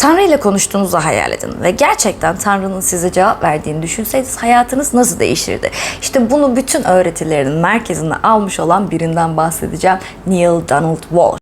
Tanrı ile konuştuğunuzu hayal edin ve gerçekten Tanrı'nın size cevap verdiğini düşünseydiniz hayatınız nasıl değişirdi? İşte bunu bütün öğretilerin merkezine almış olan birinden bahsedeceğim. Neil Donald Walsh.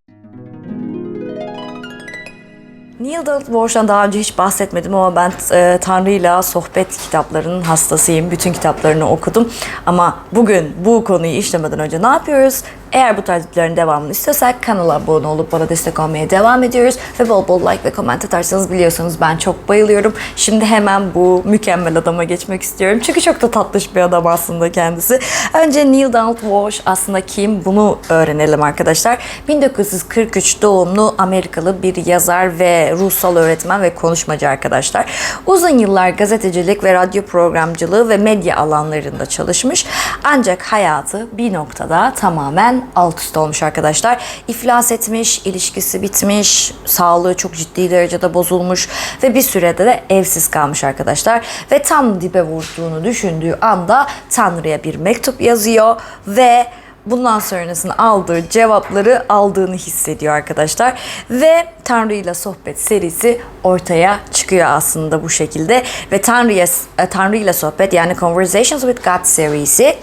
Neil Donald Walsh'tan daha önce hiç bahsetmedim ama ben e, Tanrı'yla sohbet kitaplarının hastasıyım. Bütün kitaplarını okudum. Ama bugün bu konuyu işlemeden önce ne yapıyoruz? Eğer bu tarz videoların devamını istiyorsak kanala abone olup bana destek olmaya devam ediyoruz. Ve bol bol like ve comment atarsanız biliyorsunuz ben çok bayılıyorum. Şimdi hemen bu mükemmel adama geçmek istiyorum. Çünkü çok da tatlış bir adam aslında kendisi. Önce Neil Donald Walsh aslında kim bunu öğrenelim arkadaşlar. 1943 doğumlu Amerikalı bir yazar ve ruhsal öğretmen ve konuşmacı arkadaşlar. Uzun yıllar gazetecilik ve radyo programcılığı ve medya alanlarında çalışmış. Ancak hayatı bir noktada tamamen alt üst olmuş arkadaşlar. İflas etmiş, ilişkisi bitmiş, sağlığı çok ciddi derecede bozulmuş ve bir sürede de evsiz kalmış arkadaşlar. Ve tam dibe vurduğunu düşündüğü anda Tanrı'ya bir mektup yazıyor ve bundan sonrasını aldığı cevapları aldığını hissediyor arkadaşlar. Ve Tanrı ile sohbet serisi ortaya çıkıyor aslında bu şekilde. Ve Tanrı'ya Tanrı ile sohbet yani Conversations with God serisi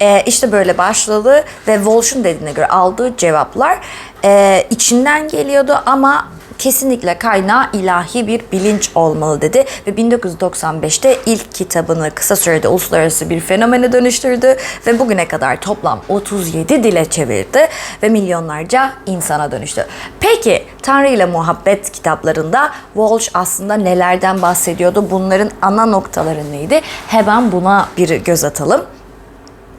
e, işte böyle başladı ve Walsh'un dediğine göre aldığı cevaplar e, içinden geliyordu ama kesinlikle kaynağı ilahi bir bilinç olmalı dedi ve 1995'te ilk kitabını kısa sürede uluslararası bir fenomene dönüştürdü ve bugüne kadar toplam 37 dile çevirdi ve milyonlarca insana dönüştü. Peki Tanrı ile Muhabbet kitaplarında Walsh aslında nelerden bahsediyordu? Bunların ana noktaları neydi? Hemen buna bir göz atalım.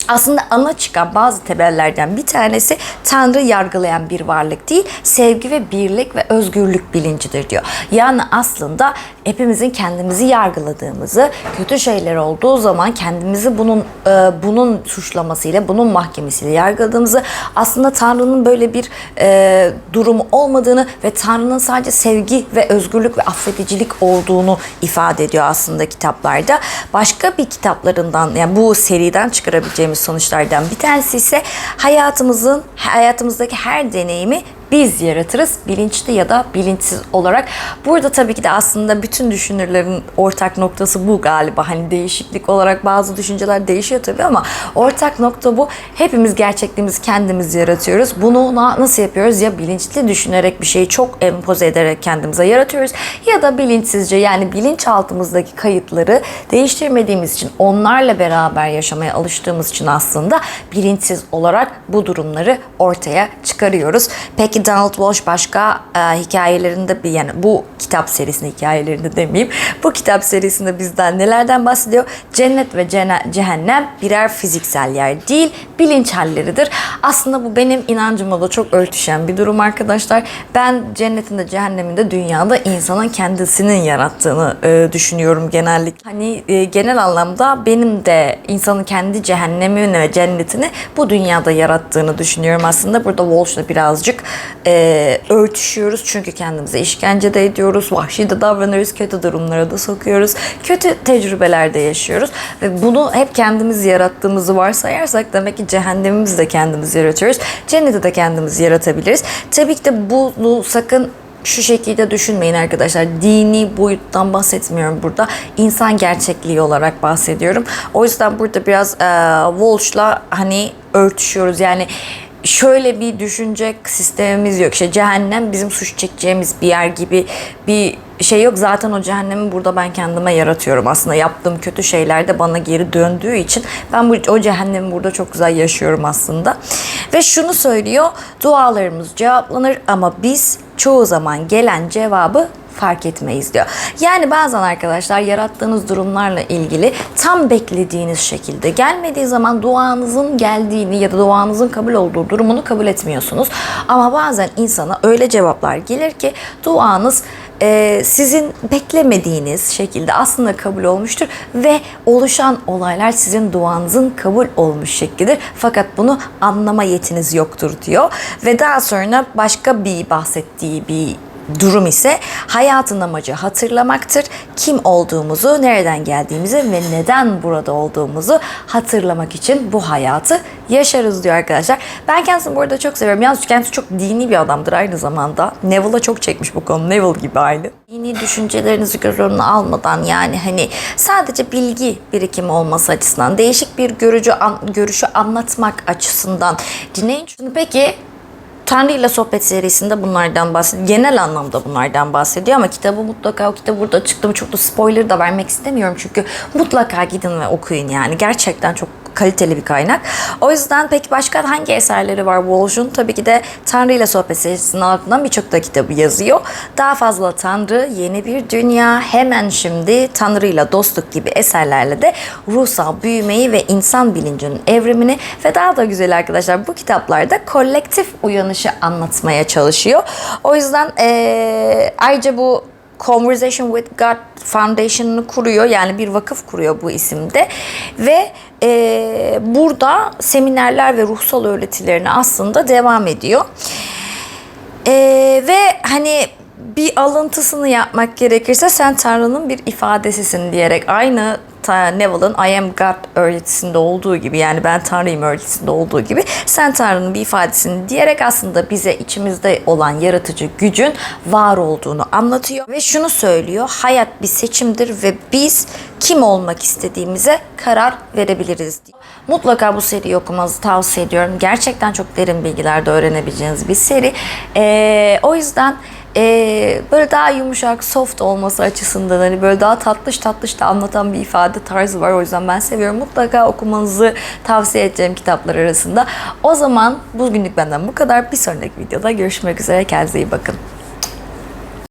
Aslında ana çıkan bazı temellerden bir tanesi Tanrı yargılayan bir varlık değil, sevgi ve birlik ve özgürlük bilincidir diyor. Yani aslında hepimizin kendimizi yargıladığımızı, kötü şeyler olduğu zaman kendimizi bunun e, bunun suçlamasıyla, bunun mahkemesiyle yargıladığımızı, aslında Tanrı'nın böyle bir e, durumu olmadığını ve Tanrı'nın sadece sevgi ve özgürlük ve affedicilik olduğunu ifade ediyor aslında kitaplarda. Başka bir kitaplarından yani bu seriden çıkarabileceğimiz sonuçlardan bir tanesi ise hayatımızın hayatımızdaki her deneyimi biz yaratırız bilinçli ya da bilinçsiz olarak. Burada tabii ki de aslında bütün düşünürlerin ortak noktası bu galiba. Hani değişiklik olarak bazı düşünceler değişiyor tabii ama ortak nokta bu. Hepimiz gerçekliğimizi kendimiz yaratıyoruz. Bunu nasıl yapıyoruz? Ya bilinçli düşünerek bir şeyi çok empoze ederek kendimize yaratıyoruz ya da bilinçsizce yani bilinçaltımızdaki kayıtları değiştirmediğimiz için onlarla beraber yaşamaya alıştığımız için aslında bilinçsiz olarak bu durumları ortaya çıkarıyoruz. Peki Donald Walsh başka e, hikayelerinde bir yani bu kitap serisinde hikayelerinde demeyeyim. Bu kitap serisinde bizden nelerden bahsediyor? Cennet ve cehennem birer fiziksel yer değil, bilinç halleridir. Aslında bu benim inancımla da çok örtüşen bir durum arkadaşlar. Ben cennetin de cehennemin de dünyada insanın kendisinin yarattığını e, düşünüyorum genellikle. Hani e, genel anlamda benim de insanın kendi cehennemini ve cennetini bu dünyada yarattığını düşünüyorum aslında. Burada Walsh'la birazcık e, örtüşüyoruz çünkü kendimize işkence de ediyoruz, vahşi de davranıyoruz, kötü durumlara da sokuyoruz, kötü tecrübelerde yaşıyoruz ve bunu hep kendimiz yarattığımızı varsayarsak demek ki cehennemimizi de kendimiz yaratıyoruz, cenneti de kendimiz yaratabiliriz. Tabii ki de bunu sakın şu şekilde düşünmeyin arkadaşlar. Dini boyuttan bahsetmiyorum burada. İnsan gerçekliği olarak bahsediyorum. O yüzden burada biraz e, Walsh'la hani örtüşüyoruz. Yani şöyle bir düşünce sistemimiz yok. İşte cehennem bizim suç çekeceğimiz bir yer gibi bir şey yok. Zaten o cehennemi burada ben kendime yaratıyorum. Aslında yaptığım kötü şeyler de bana geri döndüğü için ben bu o cehennemi burada çok güzel yaşıyorum aslında. Ve şunu söylüyor. Dualarımız cevaplanır ama biz çoğu zaman gelen cevabı fark etmeyiz diyor. Yani bazen arkadaşlar yarattığınız durumlarla ilgili tam beklediğiniz şekilde gelmediği zaman duanızın geldiğini ya da duanızın kabul olduğu durumunu kabul etmiyorsunuz. Ama bazen insana öyle cevaplar gelir ki duanız e, sizin beklemediğiniz şekilde aslında kabul olmuştur ve oluşan olaylar sizin duanızın kabul olmuş şeklidir. Fakat bunu anlama yetiniz yoktur diyor. Ve daha sonra başka bir bahsettiği bir durum ise hayatın amacı hatırlamaktır. Kim olduğumuzu, nereden geldiğimizi ve neden burada olduğumuzu hatırlamak için bu hayatı yaşarız diyor arkadaşlar. Ben kendisini bu arada çok seviyorum. Yalnız kendisi çok dini bir adamdır aynı zamanda. Neville'a çok çekmiş bu konu. Neville gibi aynı. Dini düşüncelerinizi göz önüne almadan yani hani sadece bilgi birikimi olması açısından değişik bir görücü an- görüşü anlatmak açısından dinleyin. Şimdi peki Tanrı ile Sohbet serisinde bunlardan bahsediyor. Genel anlamda bunlardan bahsediyor ama kitabı mutlaka o kitabı burada çıktı mı çok da spoiler da vermek istemiyorum çünkü mutlaka gidin ve okuyun yani. Gerçekten çok kaliteli bir kaynak. O yüzden peki başka hangi eserleri var Walsh'un? Tabii ki de Tanrı ile Sohbet serisinin altından birçok da kitabı yazıyor. Daha fazla Tanrı, yeni bir dünya, hemen şimdi Tanrı ile dostluk gibi eserlerle de ruhsal büyümeyi ve insan bilincinin evrimini ve daha da güzel arkadaşlar bu kitaplarda kolektif uyanışı anlatmaya çalışıyor. O yüzden eee, ayrıca bu Conversation with God Foundation'ını kuruyor. Yani bir vakıf kuruyor bu isimde. Ve eee, burada seminerler ve ruhsal öğretilerine aslında devam ediyor. Eee, ve hani bir alıntısını yapmak gerekirse sen Tanrı'nın bir ifadesisin diyerek aynı ta- Neville'ın I am God öğretisinde olduğu gibi yani ben Tanrıyım öğretisinde olduğu gibi sen Tanrı'nın bir ifadesini diyerek aslında bize içimizde olan yaratıcı gücün var olduğunu anlatıyor ve şunu söylüyor hayat bir seçimdir ve biz kim olmak istediğimize karar verebiliriz diyor. Mutlaka bu seriyi okumanızı tavsiye ediyorum. Gerçekten çok derin bilgiler de öğrenebileceğiniz bir seri. Ee, o yüzden ee, böyle daha yumuşak, soft olması açısından hani böyle daha tatlış tatlış da anlatan bir ifade tarzı var. O yüzden ben seviyorum. Mutlaka okumanızı tavsiye edeceğim kitaplar arasında. O zaman bugünlük benden bu kadar. Bir sonraki videoda görüşmek üzere. Kendinize iyi bakın.